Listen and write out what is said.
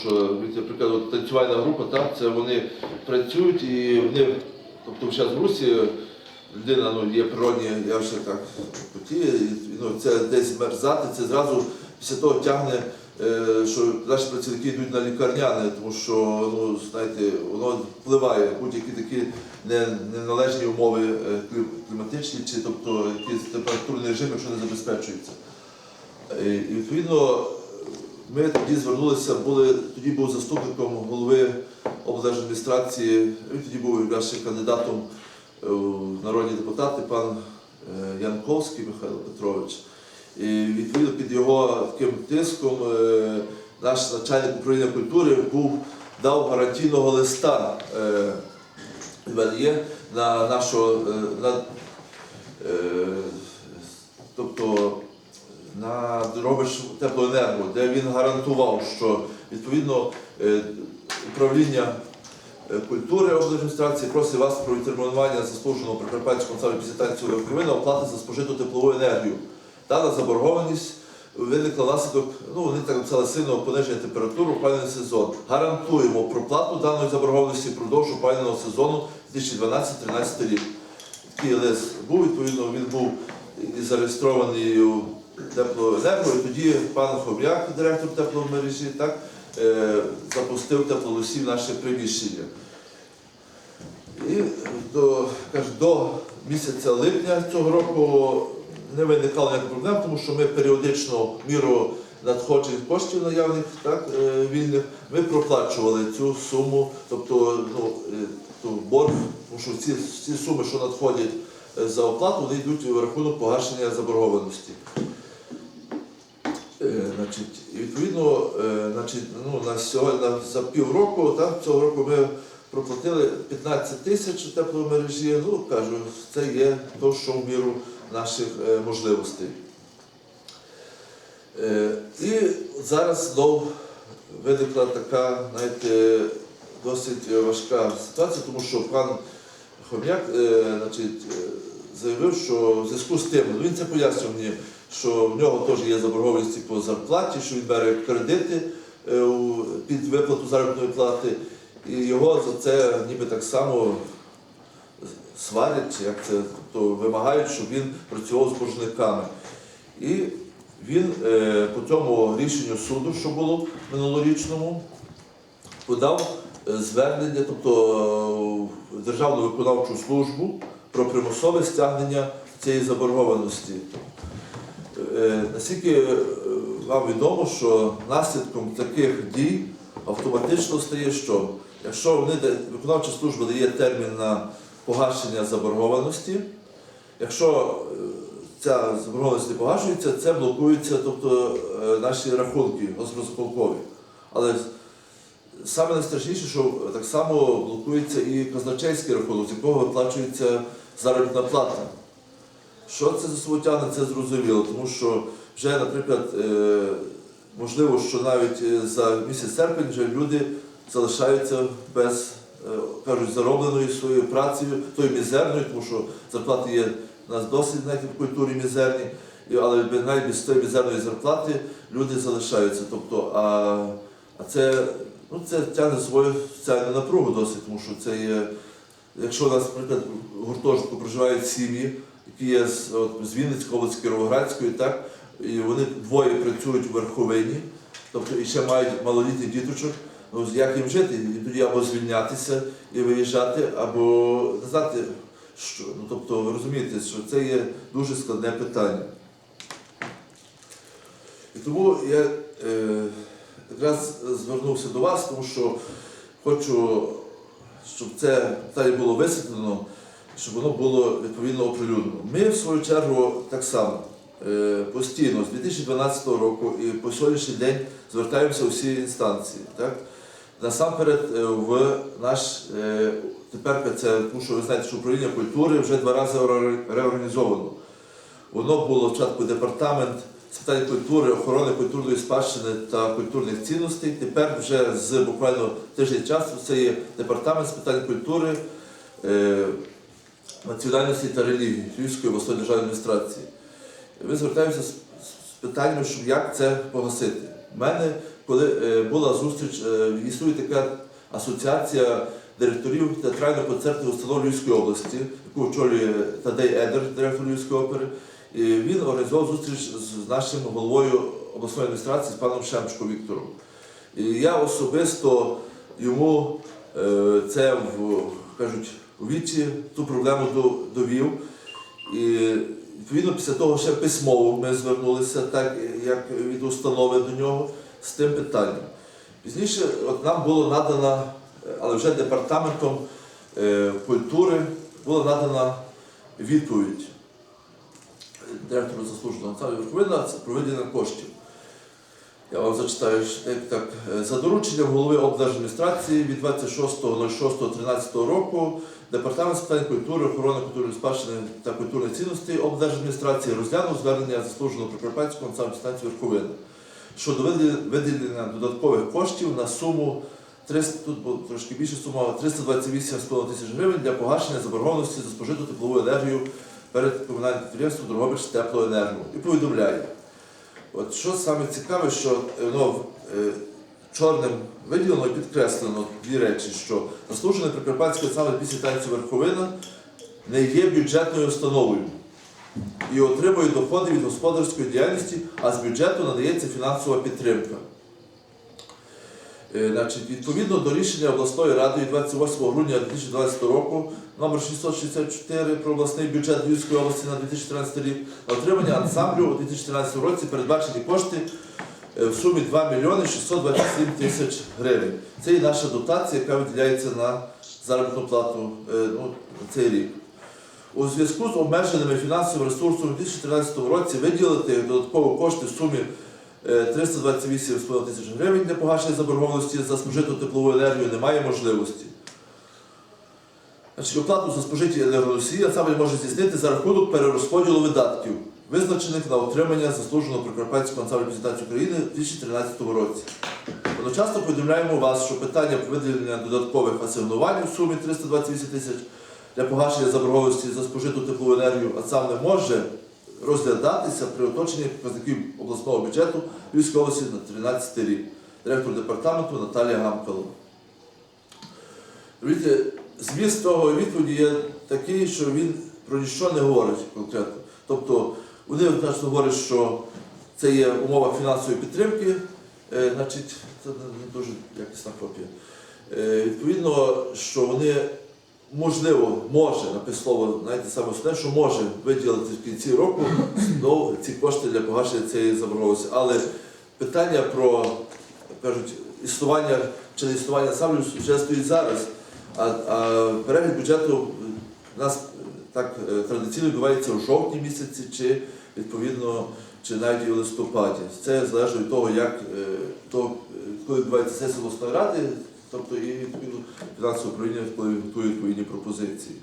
Що, наприклад, танцювальна група, так, це вони працюють і вони, тобто зараз в Русі людина ну, є природні, я вже так потіє, ну, це десь мерзати, це зразу після того тягне, е, що наші працівники йдуть на лікарняне, тому що ну, знаєте, воно впливає будь-які такі неналежні умови е, кліматичні, чи тобто якісь температурні режими, якщо не забезпечуються. Е, І відповідно ми тоді звернулися, були, тоді був заступником голови облдержадміністрації, він тоді був ще кандидатом е, в народні депутати, пан е, Янковський Михайло Петрович. І відповідно під його таким тиском е, наш начальник управління культури був, дав гарантійного листа. е, є на нашого е, на, е, тобто на робиш теплоенерго, де він гарантував, що відповідно е, управління е, культури облдержадміністрації просить вас про відтермінування заслуженого Прикарпатського саме після Кривина оплати за спожиту теплову енергію. Дана заборгованість виникла внаслідок, ну вони так написали сильного пониження температури в опалювальний сезон. Гарантуємо проплату даної заборгованості впродовж опалювального сезону 2012-2013 рік. Такий лист був, відповідно, він був зареєстрований теплоенерго, і тоді пан Хом'як, директор тепломережі, так, е, запустив теплолосі в наше приміщення. І до, каже, до місяця липня цього року не виникало ніяких проблем, тому що ми періодично міру надходжень коштів наявних, так, е, вільних, ми проплачували цю суму, тобто ну, е, то борг, тому що ці, ці суми, що надходять за оплату, вони йдуть в рахунок погашення заборгованості. Значить, відповідно, е, значить, ну, на сьогодні за півроку, так, цього року ми проплатили 15 тисяч тепломережі. Ну, кажу, це є то, що в міру наших е, можливостей. Е, і зараз знов виникла така, знаєте, досить важка ситуація, тому що пан Хом'як значить, заявив, що в зв'язку з тим, ну, він це пояснював мені, що в нього теж є заборгованості по зарплаті, що він бере кредити е, під виплату заробітної плати, і його за це ніби так само сварять, як це, тобто вимагають, щоб він працював з боржниками. І він е, по цьому рішенню суду, що було минулорічному, подав е, звернення, тобто Державну виконавчу службу про примусове стягнення цієї заборгованості. Е, Наскільки е, вам відомо, що наслідком таких дій автоматично стає, що якщо вони виконавча служба дає термін на погашення заборгованості, якщо е, ця заборгованість не погашується, це блокується, тобто наші рахунки госпрозполкові. Але саме найстрашніше, що так само блокується і казначейський рахунок, з якого виплачується заробітна плата. Що це за собою тягне, це зрозуміло, тому що вже, наприклад, е, можливо, що навіть е, за місяць серпень вже люди залишаються без, е, кажуть, заробленою своєю працею, тою мізерною, тому що зарплати є у нас досить навіть в культурі мізерні, але навіть без тої мізерної зарплати люди залишаються. Тобто, а, а це, ну, це тягне свою соціальну напругу досить, тому що це є. Якщо у нас, наприклад, в гуртожитку проживають сім'ї, які є з, от, з Вінницької області, Кіровоградської, так, і вони двоє працюють у верховині, тобто і ще мають малолітніх діточок, ну як їм жити? І тоді або звільнятися і виїжджати, або не знати, що. Ну, тобто, ви розумієте, що це є дуже складне питання. І тому я е, якраз звернувся до вас, тому що хочу, щоб це питання було висвітлено, щоб воно було відповідно оприлюднено. Ми, в свою чергу, так само е, постійно з 2012 року і по сьогоднішній день звертаємося у всі інстанції. Так? Насамперед, е, в наш е, тепер це, тому що ви знаєте, що управління культури вже два рази реорганізовано. Воно було спочатку департамент з питань культури, охорони культурної спадщини та культурних цінностей. Тепер вже з буквально тиждень часу це є департамент з питань культури, е, національності та релігії Львівської обласної державної адміністрації. Ми звертаємося з, з питанням, щоб як це погасити. У мене коли е, була зустріч, е, існує така асоціація директорів театрально-концертних установ Львівської області, яку очолює Тадей Едер, директор Львівської опери. Він організував зустріч з нашим головою обласної адміністрації з паном Шемчко Віктором. І я особисто йому е, це кажуть у віці ту проблему довів. І відповідно після того ще письмово ми звернулися, так як від установи до нього з тим питанням. Пізніше от нам було надано, але вже департаментом е, культури була надана відповідь директору заслуженого національного Верховина це про виділення коштів. Я вам зачитаю так, так. Е, За дорученням голови облдержадміністрації від 26.06.13 року Департамент з питань культури, охорони культурної спадщини та культурної цінності облдержадміністрації розглянув звернення заслуженого Прикарпатського станції Верховини щодо виділення- додаткових коштів на суму 300, тут трошки більше сума 328,5 тисяч гривень для погашення заборгованості за спожиту теплову енергію перед комунальним підприємством Дрогобич теплоенерго і повідомляє. От що саме цікаве, що е, воно е, чорним виділено і підкреслено дві речі, що заслужений Прикарпатський національний після танцю Верховина не є бюджетною установою і отримує доходи від господарської діяльності, а з бюджету надається фінансова підтримка. Е, Значить, відповідно до рішення обласної ради від 28 грудня 2012 року номер 664 про обласний бюджет Львівської області на 2013 рік на отримання ансамблю у 2013 році передбачені кошти е, в сумі 2 мільйони 627 тисяч гривень. Це і наша дотація, яка виділяється на заробітну плату е, ну, цей рік. У зв'язку з обмеженими фінансовими ресурсами у 2013 році виділити додатково кошти в сумі 328,5 тисяч гривень для погашення заборгованості за спожиту теплову енергію немає можливості. Значить, оплату за спожиті енергоносії ансамбль може здійснити за рахунок перерозподілу видатків, визначених на отримання заслуженого Прикарпатського ансамблю презентації України у 2013 році. Одночасно повідомляємо вас, що питання про виділення додаткових асигнувань у сумі 328 тисяч для погашення заборгованості за спожиту теплову енергію ансамбль може розглядатися при оточенні показників обласного бюджету Львівської області на 13 рік. Директор департаменту Наталія Гамкало. Зміст того відповіді є такий, що він про ніщо не говорить конкретно. Тобто вони однозначно говорять, що це є умова фінансової підтримки, е, значить, це не дуже якісна копія. Е, відповідно, що вони можливо, може, написано слово, знаєте, саме основне, що може виділити в кінці року знову ці кошти для погашення цієї заборгованості. Але питання про кажуть, існування чи не існування саме вже стоїть зараз. А, а перегляд бюджету у нас так е, традиційно відбувається в жовтні місяці, чи відповідно, чи навіть в листопаді. Це залежить від того, як е, то, е, відбувається сесія обласної ради, тобто і відповідно фінансове управління, готує відповідні пропозиції.